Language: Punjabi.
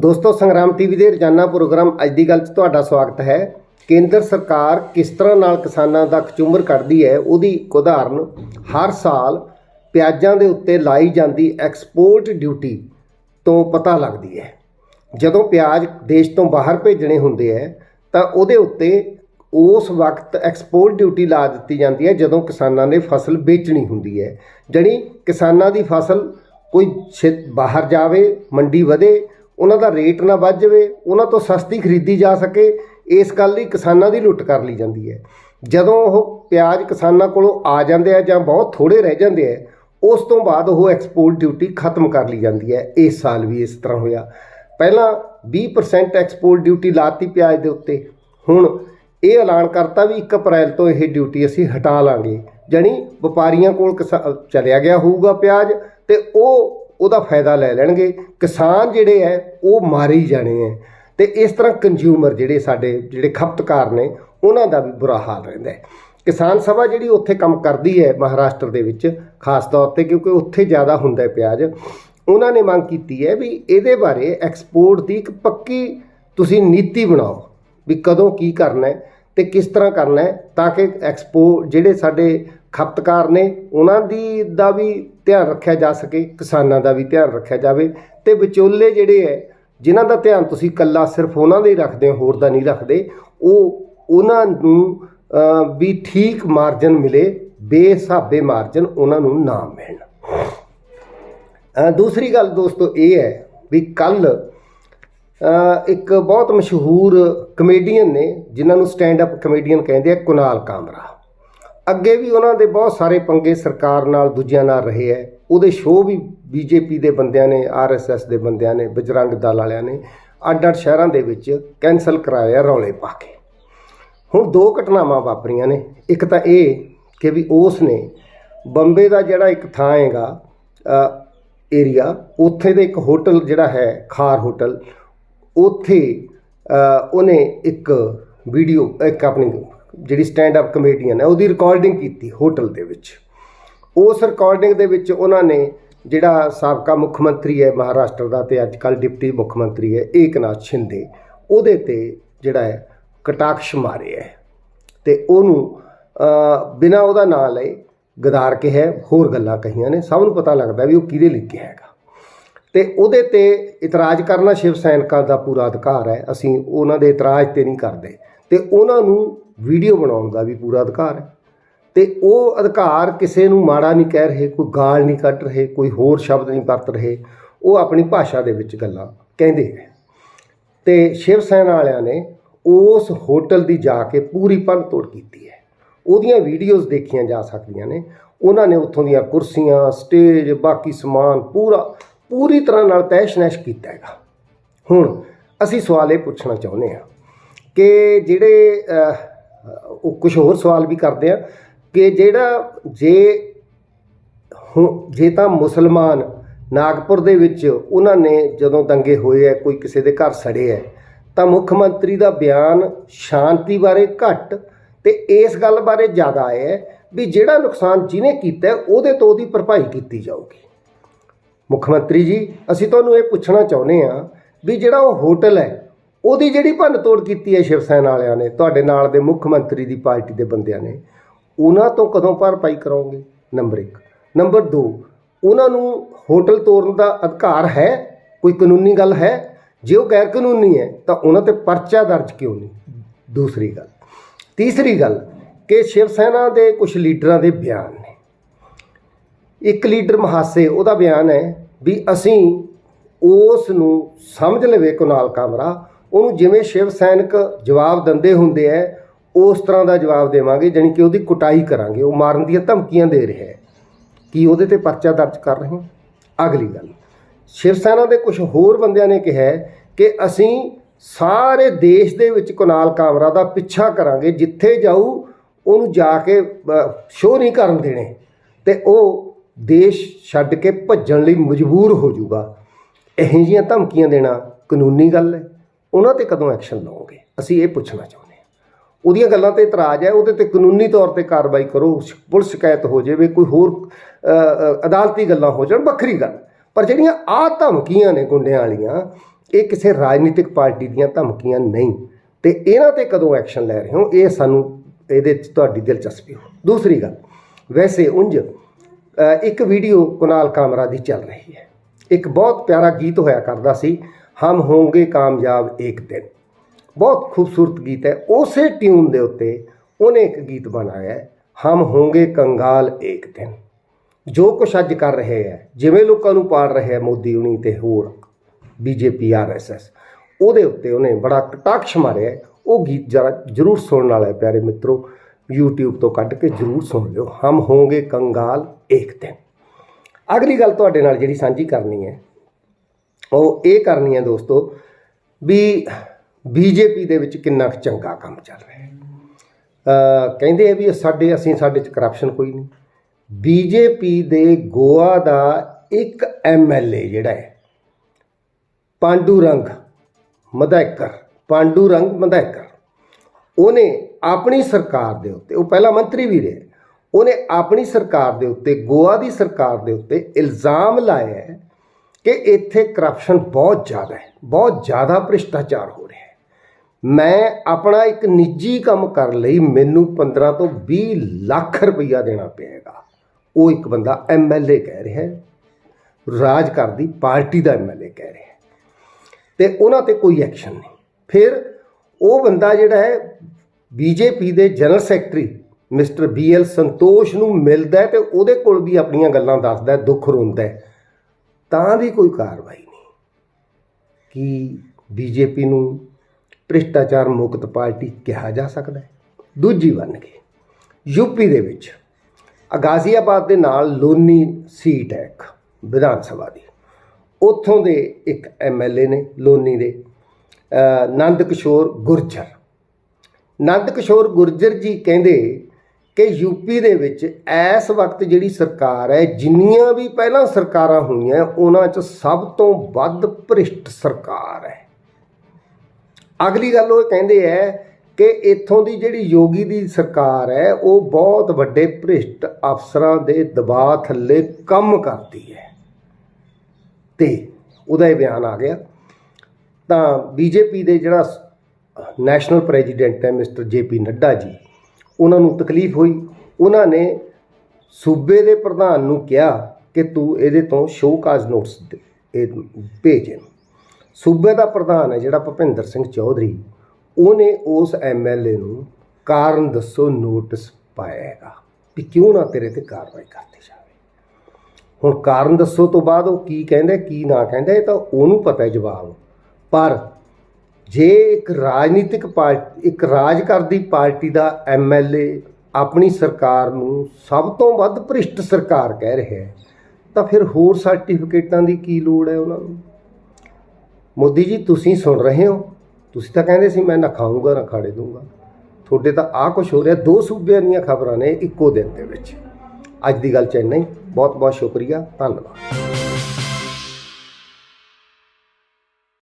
ਦੋਸਤੋ, ਸੰਗਰਾਮ ਟੀਵੀ ਦੇ ਰੋਜ਼ਾਨਾ ਪ੍ਰੋਗਰਾਮ ਅੱਜ ਦੀ ਗੱਲ 'ਚ ਤੁਹਾਡਾ ਸਵਾਗਤ ਹੈ। ਕੇਂਦਰ ਸਰਕਾਰ ਕਿਸ ਤਰ੍ਹਾਂ ਨਾਲ ਕਿਸਾਨਾਂ ਦਾ ਖਚੂਮਰ ਕੱਢਦੀ ਹੈ, ਉਹਦੀ ਇੱਕ ਉਦਾਹਰਨ, ਹਰ ਸਾਲ ਪਿਆਜ਼ਾਂ ਦੇ ਉੱਤੇ ਲਾਈ ਜਾਂਦੀ ਐਕਸਪੋਰਟ ਡਿਊਟੀ ਤੋਂ ਪਤਾ ਲੱਗਦੀ ਹੈ। ਜਦੋਂ ਪਿਆਜ਼ ਦੇਸ਼ ਤੋਂ ਬਾਹਰ ਭੇਜਣੇ ਹੁੰਦੇ ਹੈ, ਤਾਂ ਉਹਦੇ ਉੱਤੇ ਉਸ ਵਕਤ ਐਕਸਪੋਰਟ ਡਿਊਟੀ ਲਾ ਦਿੱਤੀ ਜਾਂਦੀ ਹੈ, ਜਦੋਂ ਕਿਸਾਨਾਂ ਨੇ ਫਸਲ ਵੇਚਣੀ ਹੁੰਦੀ ਹੈ। ਜਣੀ ਕਿਸਾਨਾਂ ਦੀ ਫਸਲ ਕੋਈ ਛੇ- ਬਾਹਰ ਜਾਵੇ, ਮੰਡੀ ਵਧੇ ਉਹਨਾਂ ਦਾ ਰੇਟ ਨਾ ਵੱਧ ਜਾਵੇ, ਉਹਨਾਂ ਤੋਂ ਸਸਤੀ ਖਰੀਦੀ ਜਾ ਸਕੇ, ਇਸ ਗੱਲ ਲਈ ਕਿਸਾਨਾਂ ਦੀ ਲੁੱਟ ਕਰ ਲਈ ਜਾਂਦੀ ਹੈ। ਜਦੋਂ ਉਹ ਪਿਆਜ਼ ਕਿਸਾਨਾਂ ਕੋਲੋਂ ਆ ਜਾਂਦੇ ਆ ਜਾਂ ਬਹੁਤ ਥੋੜੇ ਰਹਿ ਜਾਂਦੇ ਆ, ਉਸ ਤੋਂ ਬਾਅਦ ਉਹ ਐਕਸਪੋਰਟ ਡਿਊਟੀ ਖਤਮ ਕਰ ਲਈ ਜਾਂਦੀ ਹੈ। ਇਸ ਸਾਲ ਵੀ ਇਸ ਤਰ੍ਹਾਂ ਹੋਇਆ। ਪਹਿਲਾਂ 20% ਐਕਸਪੋਰਟ ਡਿਊਟੀ ਲਾਤੀ ਪਿਆਜ਼ ਦੇ ਉੱਤੇ। ਹੁਣ ਇਹ ਐਲਾਨ ਕਰਤਾ ਵੀ 1 ਅਪ੍ਰੈਲ ਤੋਂ ਇਹ ਡਿਊਟੀ ਅਸੀਂ ਹਟਾ ਲਾਂਗੇ। ਜਾਣੀ ਵਪਾਰੀਆਂ ਕੋਲ ਕਿਸਾ- ਚਲਿਆ ਗਿਆ ਹੋਊਗਾ ਪਿਆਜ਼ ਤੇ ਉਹ ਉਹਦਾ ਫਾਇਦਾ ਲੈ ਲੈਣਗੇ। ਕਿਸਾਨ ਜਿਹੜੇ ਐ, ਉਹ ਮਾਰੇ ਹੀ ਜਾਣੇ ਐ। ਤੇ ਇਸ ਤਰ੍ਹਾਂ ਕੰਜ਼ਿਊਮਰ ਜਿਹੜੇ ਸਾਡੇ, ਜਿਹੜੇ ਖਪਤਕਾਰ ਨੇ, ਉਹਨਾਂ ਦਾ ਵੀ ਬੁਰਾ ਹਾਲ ਰਹਿੰਦਾ ਹੈ ਕਿਸਾਨ ਸਭਾ ਜਿਹੜੀ ਉੱਥੇ ਕੰਮ ਕਰਦੀ ਹੈ ਮਹਾਰਾਸ਼ਟਰ ਦੇ ਵਿੱਚ, ਖਾਸ ਤੌਰ ਤੇ ਕਿਉਂਕਿ ਉੱਥੇ ਜ਼ਿਆਦਾ ਹੁੰਦਾ ਹੈ ਪਿਆਜ਼, ਉਹਨਾਂ ਨੇ ਮੰਗ ਕੀਤੀ ਹੈ ਵੀ ਇਹਦੇ ਬਾਰੇ ਐਕਸਪੋਰਟ ਦੀ ਇੱਕ ਪੱਕੀ ਤੁਸੀਂ ਨੀਤੀ ਬਣਾਓ ਵੀ ਕਦੋਂ ਕੀ ਕਰਨਾ ਹੈ ਤੇ ਕਿਸ ਤਰ੍ਹਾਂ ਕਰਨਾ ਹੈ ਤਾਂ ਕਿ ਐਕਸਪੋ ਜਿਹੜੇ ਸਾਡੇ ਖਪਤਕਾਰ ਨੇ ਉਹਨਾਂ ਦੀ ਦਾ ਵੀ ਧਿਆਨ ਰੱਖਿਆ ਜਾ ਸਕੇ, ਕਿਸਾਨਾਂ ਦਾ ਵੀ ਧਿਆਨ ਰੱਖਿਆ ਜਾਵੇ ਤੇ ਵਿਚੋਲੇ ਜਿਹੜੇ ਹੈ ਜਿਨ੍ਹਾਂ ਦਾ ਧਿਆਨ ਤੁਸੀਂ ਕੱਲਾ ਸਿਰਫ ਉਹਨਾਂ ਦਾ ਹੀ ਰੱਖਦੇ ਹੋ, ਹੋਰ ਦਾ ਨਹੀਂ ਰੱਖਦੇ, ਉਹ ਉਹਨਾਂ ਨੂੰ ਵੀ ਠੀਕ ਮਾਰਜਨ ਮਿਲੇ ਬੇਸਾਬੇ ਮਾਰਜਨ ਉਹਨਾਂ ਨੂੰ ਨਾ ਮਿਲਣ। ਦੂਸਰੀ ਗੱਲ ਦੋਸਤੋ ਇਹ ਹੈ ਵੀ ਕੱਲ ਇੱਕ ਬਹੁਤ ਮਸ਼ਹੂਰ ਕਮੇਡੀਅਨ ਨੇ, ਜਿਨ੍ਹਾਂ ਨੂੰ ਸਟੈਂਡ ਅਪ ਕਮੇਡੀਅਨ ਕਹਿੰਦੇ ਆ ਕੁਨਾਲ ਕਾਮਰਾ। ਅੱਗੇ ਵੀ ਉਹਨਾਂ ਦੇ ਬਹੁਤ ਸਾਰੇ ਪੰਗੇ ਸਰਕਾਰ ਨਾਲ ਦੂਜਿਆਂ ਨਾਲ ਰਹੇ ਹੈ ਉਹਦੇ ਸ਼ੋਅ ਵੀ ਬੀਜੇਪੀ ਦੇ ਬੰਦਿਆਂ ਨੇ ਆਰਐਸਐਸ ਦੇ ਬੰਦਿਆਂ ਨੇ, ਬਜਰੰਗ ਦਲ ਵਾਲਿਆਂ ਨੇ ਅੱਡ ਅੱਡ ਸ਼ਹਿਰਾਂ ਦੇ ਵਿੱਚ ਕੈਨਸਲ ਕਰਾਇਆ ਰੌਲੇ ਪਾ ਕੇ। ਹੁਣ ਦੋ ਘਟਨਾਵਾਂ ਵਾਪਰੀਆਂ ਨੇ। ਇੱਕ ਤਾਂ ਇਹ ਕਿ ਵੀ ਉਸ ਨੇ ਬੰਬੇ ਦਾ ਜਿਹੜਾ ਇੱਕ ਥਾਂ ਹੈਗਾ ਏਰੀਆ ਉੱਥੇ ਦੇ ਇੱਕ ਹੋਟਲ ਜਿਹੜਾ ਹੈ, ਖਾਰ ਹੋਟਲ, ਉੱਥੇ ਉਹਨੇ ਇੱਕ ਵੀਡੀਓ ਇੱਕ ਆਪਣੀ ਜਿਹੜੀ ਸਟੈਂਡ ਅਪ ਕਮੇਡੀਅਨ ਹੈ ਉਹਦੀ ਰਿਕਾਰਡਿੰਗ ਕੀਤੀ ਹੋਟਲ ਦੇ ਵਿੱਚ। ਉਸ ਰਿਕਾਰਡਿੰਗ ਦੇ ਵਿੱਚ ਉਹਨਾਂ ਨੇ ਜਿਹੜਾ ਸਾਬਕਾ ਮੁੱਖ ਮੰਤਰੀ ਹੈ ਮਹਾਰਾਸ਼ਟਰ ਦਾ ਤੇ ਅੱਜ ਕੱਲ੍ਹ ਡਿਪਟੀ ਮੁੱਖ ਮੰਤਰੀ ਹੈ ਏਕਨਾਥ ਸ਼ਿੰਦੇ ਉਹਦੇ ਤੇ ਜਿਹੜਾ ਹੈ ਕਟਾਕਸ਼ ਮਾਰੇ ਹੈ। ਤੇ ਉਹਨੂੰ ਅ, ਬਿਨਾਂ ਉਹਦਾ ਨਾਂ ਲਏ ਗਦਾਰ ਕੇ ਹੈ ਹੋਰ ਗੱਲਾਂ ਕਹੀਆਂ ਨੇ ਸਭ ਨੂੰ ਪਤਾ ਲੱਗਦਾ ਵੀ ਉਹ ਕਿਹਦੇ ਲਈ ਕਿਹਾ ਹੈਗਾ। ਤੇ ਉਹਦੇ ਤੇ ਇਤਰਾਜ਼ ਕਰਨਾ ਸ਼ਿਵ ਸੈਨਿਕਾਂ ਦਾ ਪੂਰਾ ਅਧਿਕਾਰ ਹੈ ਅਸੀਂ ਉਹਨਾਂ ਦੇ ਇਤਰਾਜ਼ ਤੇ ਨਹੀਂ ਕਰਦੇ। ਤੇ ਉਹਨਾਂ ਨੂੰ ਵੀਡੀਓ ਬਣਾਉਣ ਦਾ ਵੀ ਪੂਰਾ ਅਧਿਕਾਰ ਹੈ। ਤੇ ਉਹ ਅਧਿਕਾਰ ਕਿਸੇ ਨੂੰ ਮਾੜਾ ਨਹੀਂ ਕਹਿ ਰਹੇ, ਕੋਈ ਗਾਲ ਨਹੀਂ ਕੱਢ ਰਹੇ, ਕੋਈ ਹੋਰ ਸ਼ਬਦ ਨਹੀਂ ਵਰਤ ਰਹੇ, ਉਹ ਆਪਣੀ ਭਾਸ਼ਾ ਦੇ ਵਿੱਚ ਗੱਲਾਂ ਕਹਿੰਦੇ ਹੈ ਤੇ ਸ਼ਿਵ ਸੈਨਾ ਵਾਲਿਆਂ ਨੇ ਉਸ ਹੋਟਲ ਦੀ ਜਾ ਕੇ ਪੂਰੀ ਭੰਨ ਤੋੜ ਕੀਤੀ ਹੈ। ਉਹਦੀਆਂ ਵੀਡੀਓਜ਼ ਦੇਖੀਆਂ ਜਾ ਸਕਦੀਆਂ ਨੇ। ਉਹਨਾਂ ਨੇ ਉੱਥੋਂ ਦੀਆਂ ਕੁਰਸੀਆਂ, ਸਟੇਜ, ਬਾਕੀ ਸਮਾਨ ਪੂਰਾ, ਪੂਰੀ ਤਰ੍ਹਾਂ ਨਾਲ ਤੈਸ਼-ਨੈਸ਼ ਕੀਤਾ ਹੈਗਾ। ਹੁਣ ਅਸੀਂ ਸਵਾਲ ਇਹ ਪੁੱਛਣਾ ਚਾਹੁੰਦੇ ਹਾਂ ਕਿ ਜਿਹੜੇ ਉਹ ਕੁਝ ਹੋਰ ਸਵਾਲ ਵੀ ਕਰਦੇ ਆ ਕਿ ਜਿਹੜਾ ਜੇ ਹੁ- ਜੇ ਤਾਂ ਮੁਸਲਮਾਨ ਨਾਗਪੁਰ ਦੇ ਵਿੱਚ ਉਹਨਾਂ ਨੇ ਜਦੋਂ ਦੰਗੇ ਹੋਏ ਆ, ਕੋਈ ਕਿਸੇ ਦੇ ਘਰ ਸੜੇ ਆ, ਤਾਂ ਮੁੱਖ ਮੰਤਰੀ ਦਾ ਬਿਆਨ ਸ਼ਾਂਤੀ ਬਾਰੇ ਘੱਟ ਤੇ ਇਸ ਗੱਲ ਬਾਰੇ ਜ਼ਿਆਦਾ ਆਇਆ ਹੈ ਵੀ ਜਿਹੜਾ ਨੁਕਸਾਨ ਜਿਹਨੇ ਕੀਤਾ ਉਹਦੇ ਤੋਂ ਉਹਦੀ ਭਰਪਾਈ ਕੀਤੀ ਜਾਊਗੀ। ਮੁੱਖ ਮੰਤਰੀ ਜੀ, ਅਸੀਂ ਤੁਹਾਨੂੰ ਇਹ ਪੁੱਛਣਾ ਚਾਹੁੰਦੇ ਆ ਵੀ ਜਿਹੜਾ ਉਹ ਹੋਟਲ ਹੈ ਉਹਦੀ ਜਿਹੜੀ ਭੰਨ ਤੋੜ ਕੀਤੀ ਹੈ ਸ਼ਿਵ ਸੈਨਾ ਵਾਲਿਆਂ ਨੇ, ਤੁਹਾਡੇ ਨਾਲ ਦੇ ਮੁੱਖ ਮੰਤਰੀ ਦੀ ਪਾਰਟੀ ਦੇ ਬੰਦਿਆਂ ਨੇ, ਉਹਨਾਂ ਤੋਂ ਕਦੋਂ ਭਰਪਾਈ ਕਰੋਗੇ ਨੰਬਰ 1 ਨੰਬਰ 2 ਉਹਨਾਂ ਨੂੰ ਹੋਟਲ ਤੋੜਨ ਦਾ ਅਧਿਕਾਰ ਹੈ? ਕੋਈ ਕਾਨੂੰਨੀ ਗੱਲ ਹੈ? ਜੇ ਉਹ ਗੈਰ ਕਾਨੂੰਨੀ ਹੈ, ਤਾਂ ਉਹਨਾਂ ਤੇ ਪਰਚਾ ਦਰਜ ਕਿਉਂ ਨਹੀਂ? ਦੂਸਰੀ ਗੱਲ। ਤੀਸਰੀ ਗੱਲ ਕਿ ਸ਼ਿਵ ਸੈਨਾ ਦੇ ਕੁਝ ਲੀਡਰਾਂ ਦੇ ਬਿਆਨ ਨੇ। ਇੱਕ ਲੀਡਰ ਮਹਾਸੇ, ਉਹਦਾ ਬਿਆਨ ਹੈ ਵੀ ਅਸੀਂ ਉਸ ਨੂੰ ਸਮਝ ਲਵੇ ਕੁਨਾਲ ਕਾਮਰਾ ਉਹਨੂੰ ਜਿਵੇਂ ਸ਼ਿਵ ਸੈਨਿਕ ਜਵਾਬ ਦਿੰਦੇ ਹੁੰਦੇ ਐ, ਉਸ ਤਰ੍ਹਾਂ ਦਾ ਜਵਾਬ ਦੇਵਾਂਗੇ, ਜਾਣੀ ਕਿ ਉਹਦੀ ਕੁਟਾਈ ਕਰਾਂਗੇ। ਉਹ ਮਾਰਨ ਦੀਆਂ ਧਮਕੀਆਂ ਦੇ ਰਿਹਾ ਹੈ ਕੀ ਉਹਦੇ ਤੇ ਪਰਚਾ ਦਰਜ ਕਰ ਰਹੇ ਹੋ? ਅਗਲੀ ਗੱਲ। ਸ਼ਿਵ ਸੈਨਾ ਦੇ ਕੁਝ ਹੋਰ ਬੰਦਿਆਂ ਨੇ ਕਿਹਾ ਕਿ ਅਸੀਂ ਸਾਰੇ ਦੇਸ਼ ਦੇ ਵਿੱਚ ਕੁਨਾਲ ਕਾਮਰਾ ਦਾ ਪਿੱਛਾ ਕਰਾਂਗੇ, ਜਿੱਥੇ ਜਾਊ ਉਹਨੂੰ ਜਾ ਕੇ ਸ਼ੋਅ ਨਹੀਂ ਕਰਨ ਦੇਣੇ। ਤੇ ਉਹ ਦੇਸ਼ ਛੱਡ ਕੇ ਭੱਜਣ ਲਈ ਮਜਬੂਰ ਹੋ ਜਾਊਗਾ। ਇਹੋ ਜਿਹੀਆਂ ਧਮਕੀਆਂ ਦੇਣਾ ਕਾਨੂੰਨੀ ਗੱਲ ਹੈ ਉਹਨਾਂ ਤੇ ਕਦੋਂ ਐਕਸ਼ਨ ਲਓਗੇ? ਅਸੀਂ ਇਹ ਪੁੱਛਣਾ ਚਾਹੁੰਦੇ ਹਾਂ। ਉਹਦੀਆਂ ਗੱਲਾਂ ਤੇ ਇਤਰਾਜ਼ ਹੈ, ਉਹਦੇ ਤੇ ਕਾਨੂੰਨੀ ਤੌਰ ਤੇ ਕਾਰਵਾਈ ਕਰੋ ਪੁਲਿਸ ਸ਼ਿਕਾਇਤ ਹੋ ਜਾਵੇ, ਕੋਈ ਹੋਰ ਅਦਾਲਤੀ ਗੱਲਾਂ ਹੋ ਜਾਣ, ਵੱਖਰੀ ਗੱਲ। ਪਰ ਜਿਹੜੀਆਂ ਆ ਧਮਕੀਆਂ ਨੇ ਗੁੰਡਿਆਂ ਵਾਲੀਆਂ, ਇਹ ਕਿਸੇ ਰਾਜਨੀਤਿਕ ਪਾਰਟੀ ਦੀਆਂ ਧਮਕੀਆਂ ਨਹੀਂ। ਤੇ ਇਹਨਾਂ ਤੇ ਕਦੋਂ ਐਕਸ਼ਨ ਲੈ ਰਹੇ ਹੋ? ਇਹ ਸਾਨੂੰ, ਇਹਦੇ 'ਚ ਤੁਹਾਡੀ ਦਿਲਚਸਪੀ ਹੋ। ਦੂਸਰੀ ਗੱਲ, ਵੈਸੇ ਉਂਝ ਇੱਕ ਵੀਡੀਓ ਕੁਨਾਲ ਕਾਮਰਾ ਦੀ ਚੱਲ ਰਹੀ ਹੈ। ਇੱਕ ਬਹੁਤ ਪਿਆਰਾ ਗੀਤ ਹੋਇਆ ਕਰਦਾ ਸੀ ਹਮ ਹੋਂਗੇ ਕਾਮਯਾਬ ਇੱਕ ਦਿਨ। ਬਹੁਤ ਖੂਬਸੂਰਤ ਗੀਤ ਹੈ। ਉਸੇ ਟਿਊਨ ਦੇ ਉੱਤੇ ਉਹਨੇ ਇੱਕ ਗੀਤ ਬਣਾਇਆ ਹਮ ਹੋਂਗੇ ਕੰਗਾਲ ਇੱਕ ਦਿਨ। ਜੋ ਕੁਛ ਅੱਜ ਕਰ ਰਹੇ ਹੈ, ਜਿਵੇਂ ਲੋਕਾਂ ਨੂੰ ਪਾੜ ਰਹੇ ਹੈ ਮੋਦੀ ਉਣੀ ਤੇ ਹੋਰ ਬੀਜੇਪੀ ਆਰਐਸਐਸ ਉਹਦੇ ਉੱਤੇ ਉਹਨੇ ਬੜਾ ਕਟਾਕਸ਼ ਮਾਰਿਆ ਉਹ ਗੀਤ ਜਰਾ ਜਰੂਰ ਸੁਣਨ ਵਾਲਾ ਹੈ ਪਿਆਰੇ ਮਿੱਤਰੋ। YouTube ਤੋਂ ਕੱਢ ਕੇ ਜਰੂਰ ਸੁਣ ਲਿਓ। ਹਮ ਹੋਂਗੇ ਕੰਗਾਲ ਇੱਕ ਦਿਨ। ਅਗਲੀ ਗੱਲ ਤੁਹਾਡੇ ਨਾਲ ਜਿਹੜੀ ਸਾਂਝੀ ਕਰਨੀ ਹੈ ਉਹ ਇਹ ਕਰਨੀ ਹੈ ਦੋਸਤੋ ਵੀ ਬੀਜੇਪੀ ਦੇ ਵਿੱਚ ਕਿੰਨਾ ਕੁ ਚੰਗਾ ਕੰਮ ਚੱਲ ਰਿਹਾ ਹੈ। ਕਹਿੰਦੇ ਆ ਵੀ ਸਾਡੇ ਅਸੀਂ ਸਾਡੇ ਚ ਕਰਪਸ਼ਨ ਕੋਈ ਨਹੀਂ। ਬੀਜੇਪੀ ਦੇ ਗੋਆ ਦਾ ਇੱਕ ਐਮਐਲਏ ਜਿਹੜਾ ਹੈ ਪਾਂਡੂ ਰੰਗ ਮਧਾਇਕਰ ਪਾਂਡੂ ਰੰਗ ਮਧਾਇਕਰ ਉਹਨੇ ਆਪਣੀ ਸਰਕਾਰ ਦੇ ਉੱਤੇ, ਉਹ ਪਹਿਲਾ ਮੰਤਰੀ ਵੀ ਰਿਹਾ, ਉਹਨੇ ਆਪਣੀ ਸਰਕਾਰ ਦੇ ਉੱਤੇ, ਗੋਆ ਦੀ ਸਰਕਾਰ ਦੇ ਉੱਤੇ ਇਲਜ਼ਾਮ ਲਾਇਆ ਹੈ ਕਿ ਇੱਥੇ ਕਰਪਸ਼ਨ ਬਹੁਤ ਜ਼ਿਆਦਾ ਹੈ, ਬਹੁਤ ਜ਼ਿਆਦਾ ਭ੍ਰਿਸ਼ਟਾਚਾਰ ਹੋ ਰਿਹਾ ਹੈ। ਮੈਂ ਆਪਣਾ ਇੱਕ ਨਿੱਜੀ ਕੰਮ ਕਰਨ ਲਈ ਮੈਨੂੰ 15 ਤੋਂ 20 ਲੱਖ ਰੁਪਈਆ ਦੇਣਾ ਪਏਗਾ। ਉਹ ਇੱਕ ਬੰਦਾ ਐਮਐਲਏ ਕਹਿ ਰਿਹਾ ਹੈ ਰਾਜ ਕਰਦੀ ਪਾਰਟੀ ਦਾ ਐਮਐਲਏ ਕਹਿ ਰਿਹਾ ਹੈ। ਤੇ ਉਹਨਾਂ ਤੇ ਕੋਈ ਐਕਸ਼ਨ ਨਹੀਂ। ਫਿਰ ਉਹ ਬੰਦਾ ਜਿਹੜਾ ਹੈ ਬੀਜੇਪੀ ਦੇ general secretary mister BL Santosh ਨੂੰ ਮਿਲਦਾ ਹੈ ਤੇ ਉਹਦੇ ਕੋਲ ਵੀ ਆਪਣੀਆਂ ਗੱਲਾਂ ਦੱਸਦਾ ਦੁੱਖ ਰੋਂਦਾ ਹੈ। ਤਾਂ ਵੀ ਕੋਈ ਕਾਰਵਾਈ ਨਹੀਂ। ਕਿ ਬੀਜੇਪੀ ਨੂੰ ਭ੍ਰਿਸ਼ਟਾਚਾਰ ਮੁਕਤ ਪਾਰਟੀ ਕਿਹਾ ਜਾ ਸਕਦਾ ਹੈ? ਦੂਜੀ ਬਣ ਗਈ ਯੂਪੀ ਦੇ ਵਿੱਚ ਗਾਜ਼ੀਆਬਾਦ ਦੇ ਨਾਲ ਲੋਨੀ ਸੀਟ ਹੈ ਇੱਕ ਵਿਧਾਨ ਸਭਾ ਦੀ। ਉੱਥੋਂ ਦੇ ਇੱਕ ਐਮਐਲਏ ਨੇ ਲੋਨੀ ਦੇ ਨੰਦ ਕਿਸ਼ੋਰ ਗੁਰਜਰ। ਨੰਦ ਕਿਸ਼ੋਰ ਗੁਰਜਰ ਜੀ ਕਹਿੰਦੇ ਕਿ ਯੂਪੀ ਦੇ ਵਿੱਚ ਇਸ ਵਕਤ ਜਿਹੜੀ ਸਰਕਾਰ ਹੈ, ਜਿੰਨੀਆਂ ਵੀ ਪਹਿਲਾਂ ਸਰਕਾਰਾਂ ਹੋਈਆਂ, ਉਹਨਾਂ 'ਚ ਸਭ ਤੋਂ ਵੱਧ ਭ੍ਰਿਸ਼ਟ ਸਰਕਾਰ ਹੈ। ਅਗਲੀ ਗੱਲ ਉਹ ਕਹਿੰਦੇ ਹੈ ਕਿ ਇੱਥੋਂ ਦੀ ਜਿਹੜੀ ਯੋਗੀ ਦੀ ਸਰਕਾਰ ਹੈ, ਉਹ ਬਹੁਤ ਵੱਡੇ ਭ੍ਰਿਸ਼ਟ ਅਫਸਰਾਂ ਦੇ ਦਬਾਅ ਥੱਲੇ ਕੰਮ ਕਰਦੀ ਹੈ। ਤੇ ਉਹਦਾ ਇਹ ਬਿਆਨ ਆ ਗਿਆ। ਤਾਂ ਬੀਜੇਪੀ ਦੇ ਜਿਹੜਾ ਨੈਸ਼ਨਲ ਪ੍ਰੈਜ਼ੀਡੈਂਟ ਹੈ, ਮਿਸਟਰ ਜੇਪੀ ਨੱਡਾ ਜੀ ਉਹਨਾਂ ਨੂੰ ਤਕਲੀਫ ਹੋਈ। ਉਹਨਾਂ ਨੇ ਸੂਬੇ ਦੇ ਪ੍ਰਧਾਨ ਨੂੰ ਕਿਹਾ ਕਿ ਤੂੰ ਇਹਦੇ ਤੋਂ ਸ਼ੋਕਾਜ਼ ਨੋਟਸ ਇਹ ਭੇਜ ਸੂਬੇ ਦਾ ਪ੍ਰਧਾਨ ਹੈ ਜਿਹੜਾ ਭੁਪਿੰਦਰ ਸਿੰਘ ਚੌਧਰੀ। ਉਹਨੇ ਉਸ ਐਮਐਲਏ ਨੂੰ ਕਾਰਨ ਦੱਸੋ ਨੋਟਿਸ ਪਾਇਆ ਹੈਗਾ ਵੀ ਕਿਉਂ ਨਾ ਤੇਰੇ ਤੇ ਕਾਰਵਾਈ ਕਰਤੀ ਜਾਵੇ। ਹੁਣ ਕਾਰਨ ਦੱਸੋ ਤੋਂ ਬਾਅਦ ਉਹ ਕੀ ਕਹਿੰਦਾ, ਕੀ ਨਾ ਕਹਿੰਦਾ, ਇਹ ਤਾਂ ਉਹਨੂੰ ਪਤਾ ਹੈ ਜਵਾਬ। ਪਰ ਜੇ ਇੱਕ ਰਾਜਨੀਤਿਕ ਪਾਰਟੀ, ਇੱਕ ਰਾਜ ਕਰਦੀ ਪਾਰਟੀ ਦਾ ਐਮਐਲਏ ਆਪਣੀ ਸਰਕਾਰ ਨੂੰ ਸਭ ਤੋਂ ਵੱਧ ਭ੍ਰਿਸ਼ਟ ਸਰਕਾਰ ਕਹਿ ਰਿਹਾ ਹੈ, ਤਾਂ ਫਿਰ ਹੋਰ ਸਰਟੀਫਿਕੇਟਾਂ ਦੀ ਕੀ ਲੋੜ ਹੈ ਉਹਨਾਂ ਨੂੰ? ਮੋਦੀ ਜੀ, ਤੁਸੀਂ ਸੁਣ ਰਹੇ ਹੋ। ਤੁਸੀਂ ਤਾਂ ਕਹਿੰਦੇ ਸੀ, ਮੈਂ ਨਾ ਖਾਊਂਗਾ, ਨਾ ਖਾੜੇ ਦੂੰਗਾ ਤੁਹਾਡੇ ਤਾਂ ਆਹ ਕੁਝ ਹੋ ਰਿਹਾ, ਦੋ ਸੂਬਿਆਂ ਦੀਆਂ ਖਬਰਾਂ ਨੇ ਇੱਕੋ ਦਿਨ ਦੇ ਵਿੱਚ। ਅੱਜ ਦੀ ਗੱਲ ਚ ਇੰਨਾ ਹੀ। ਬਹੁਤ ਬਹੁਤ ਸ਼ੁਕਰੀਆ। ਧੰਨਵਾਦ।